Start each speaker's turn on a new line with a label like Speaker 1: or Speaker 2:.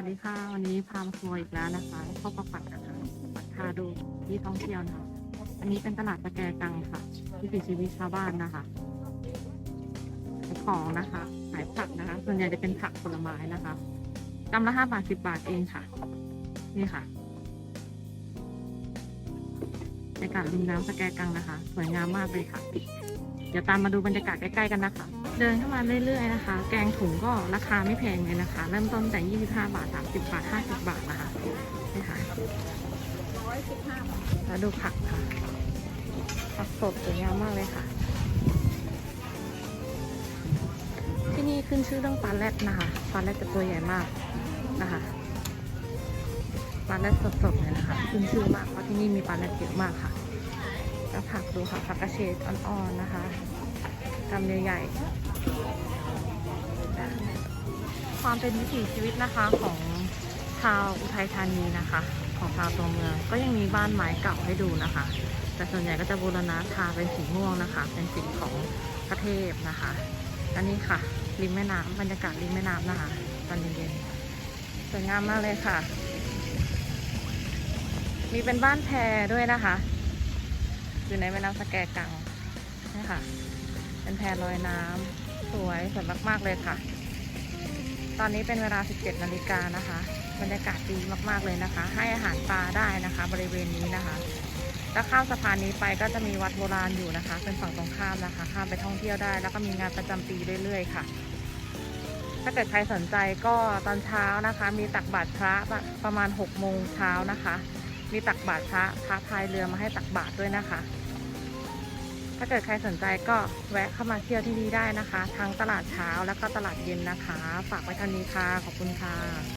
Speaker 1: วัสดีค่ะ วันนี้พามาทัวร์อีกแล้วนะคะเข้าประปัดนะคะปัดพาดูที่ท่องเที่ยวนะคะอันนี้เป็นตลาดตะแกกังค่ะที่ติชีวิตชาวบ้านนะคะขายของนะคะขายผักนะคะ ส่วนใหญ่จะเป็นผักผลไม้นะคะกำละห้าบาทสิบบาทเองค่ะ นี่ค่ะบรรยากาศริมน้ำตะแกกังนะคะ สวยงามมากเลยค่ะ เดี๋ยวตามมาดูบรรยากาศใกล้ๆกันนะคะ เดินเข้ามาเรื่อยๆนะคะ แกงถุงก็ราคาไม่แพงเลยนะคะ เริ่มต้นแต่ 25 บาท 30 บาท 50 บาทนะคะนี่ค่ะแล้วดูผักค่ะ ผักสดสวยงามมากเลยค่ะ ที่นี่ขึ้นชื่อเรื่องปลาแรดนะคะ ปลาแรดจะตัวใหญ่มากนะคะปลาแรดสดๆเลยนะคะ ขึ้นชื่อมากเพราะที่นี่มีปลาแรดเยอะมากค่ะ ผักดูค่ะผักกระเฉดอ่อนๆนะคะกำใหญ่ๆ ความเป็นวิถีชีวิตนะคะของชาวอุทัยธานีนะคะ ของชาวตัวเมืองก็ยังมีบ้านไม้เก่าให้ดูนะคะ แต่ส่วนใหญ่ก็จะบูรณะทาเป็นสีม่วงนะคะ เป็นสีของพระเทพนะคะอันนี้ค่ะริมแม่น้ำบรรยากาศริมแม่น้ำนะคะตอนเย็นๆสวยงามมากเลยค่ะ มีเป็นบ้านแพด้วยนะคะ อยู่ในแม่น้ำสแกกังนี่ค่ะ เป็นแพลอยน้ำสวยสวยมากๆเลยค่ะ ตอนนี้เป็นเวลา 17 นาฬิกานะคะ บรรยากาศดีมากๆเลยนะคะ ให้อาหารปลาได้นะคะ บริเวณนี้นะคะแล้วข้ามสะพานนี้ไปก็จะมีวัดโบราณอยู่นะคะ เป็นฝั่งตรงข้ามนะคะ ข้ามไปท่องเที่ยวได้ แล้วก็มีงานประจำปีเรื่อยๆค่ะถ้าเกิดใครสนใจก็ตอนเช้านะคะ มีตักบาตรพระประมาณ6โมงเช้านะคะ มีตักบาตรพระพระพายเรือมาให้ตักบาตรด้วยนะคะ ถ้าเกิดใครสนใจก็แวะเข้ามาเที่ยวที่นี่ได้นะคะ ทั้งตลาดเช้าและก็ตลาดเย็นนะคะ ฝากไว้เท่านี้ค่ะ ขอบคุณค่ะ